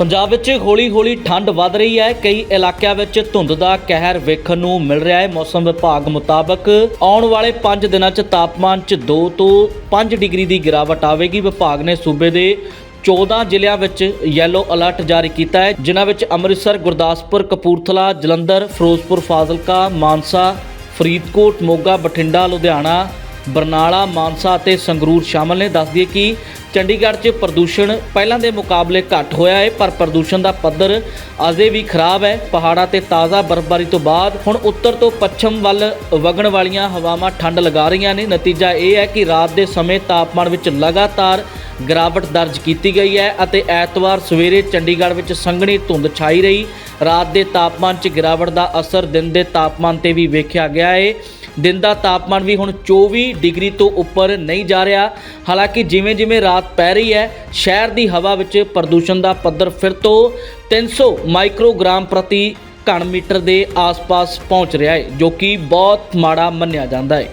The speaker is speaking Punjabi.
ਪੰਜਾਬ ਵਿੱਚ ਹੌਲੀ-ਹੌਲੀ ਠੰਡ ਵੱਧ ਰਹੀ ਹੈ। ਕਈ ਇਲਾਕਿਆਂ ਵਿੱਚ ਧੁੰਦ ਦਾ ਕਹਿਰ ਵੇਖਣ ਨੂੰ ਮਿਲ ਰਿਹਾ ਹੈ। ਮੌਸਮ ਵਿਭਾਗ ਮੁਤਾਬਕ ਆਉਣ ਵਾਲੇ 5 ਦਿਨਾਂ 'ਚ ਤਾਪਮਾਨ 'ਚ 2 ਤੋਂ 5 ਡਿਗਰੀ ਦੀ ਗਿਰਾਵਟ ਆਵੇਗੀ। ਵਿਭਾਗ ਨੇ ਸੂਬੇ ਦੇ 14 ਜ਼ਿਲ੍ਹਿਆਂ ਵਿੱਚ ਯੈਲੋ ਅਲਰਟ ਜਾਰੀ ਕੀਤਾ ਹੈ, ਜਿਨ੍ਹਾਂ ਵਿੱਚ ਅੰਮ੍ਰਿਤਸਰ, ਗੁਰਦਾਸਪੁਰ, ਕਪੂਰਥਲਾ, ਜਲੰਧਰ, ਫਿਰੋਜ਼ਪੁਰ, ਫਾਜ਼ਿਲਕਾ, ਮਾਨਸਾ, ਫਰੀਦਕੋਟ, ਮੋਗਾ, ਬਠਿੰਡਾ, ਲੁਧਿਆਣਾ, ਬਰਨਾਲਾ, ਮਾਨਸਾ ਅਤੇ ਸੰਗਰੂਰ ਸ਼ਾਮਲ ਨੇ। ਦੱਸ ਦਈਏ ਕਿ ਚੰਡੀਗੜ੍ਹ 'ਚ ਪ੍ਰਦੂਸ਼ਣ ਪਹਿਲਾਂ ਦੇ ਮੁਕਾਬਲੇ ਘੱਟ ਹੋਇਆ ਹੈ, ਪਰ ਪ੍ਰਦੂਸ਼ਣ ਦਾ ਪੱਧਰ ਅਜੇ ਵੀ ਖਰਾਬ ਹੈ। ਪਹਾੜਾਂ ਤੇ ਤਾਜ਼ਾ ਬਰਫ਼ਬਾਰੀ ਤੋਂ ਬਾਅਦ ਹੁਣ ਉੱਤਰ ਤੋਂ ਪੱਛਮ ਵੱਲ ਵਗਣ ਵਾਲੀਆਂ ਹਵਾਵਾਂ ਠੰਡ ਲਗਾ ਰਹੀਆਂ ਨੇ। ਨਤੀਜਾ ਇਹ ਹੈ ਕਿ ਰਾਤ ਦੇ ਸਮੇਂ ਤਾਪਮਾਨ ਵਿੱਚ ਲਗਾਤਾਰ ਗਿਰਾਵਟ ਦਰਜ ਕੀਤੀ ਗਈ ਹੈ ਅਤੇ ਐਤਵਾਰ ਸਵੇਰੇ ਚੰਡੀਗੜ੍ਹ ਵਿੱਚ ਸੰਘਣੀ ਧੁੰਦ ਛਾਈ ਰਹੀ। ਰਾਤ ਦੇ ਤਾਪਮਾਨ 'ਚ ਗਿਰਾਵਟ ਦਾ ਅਸਰ ਦਿਨ ਦੇ ਤਾਪਮਾਨ ਤੇ ਵੀ ਵੇਖਿਆ ਗਿਆ ਹੈ। ਦਿਨ ਦਾ ਤਾਪਮਾਨ ਵੀ ਹੁਣ 24 ਡਿਗਰੀ ਤੋਂ ਉੱਪਰ ਨਹੀਂ ਜਾ ਰਿਹਾ। ਹਾਲਾਂਕਿ ਜਿਵੇਂ ਜਿਵੇਂ ਰਾਤ ਪੈ ਰਹੀ ਹੈ, ਸ਼ਹਿਰ ਦੀ ਹਵਾ ਵਿੱਚ ਪ੍ਰਦੂਸ਼ਣ ਦਾ ਪੱਧਰ ਫਿਰ ਤੋਂ 300 ਮਾਈਕਰੋਗ੍ਰਾਮ ਪ੍ਰਤੀ ਘਣ ਮੀਟਰ ਦੇ ਆਸ-ਪਾਸ ਪਹੁੰਚ ਰਿਹਾ ਹੈ, ਜੋ ਕਿ ਬਹੁਤ ਮਾੜਾ ਮੰਨਿਆ ਜਾਂਦਾ ਹੈ।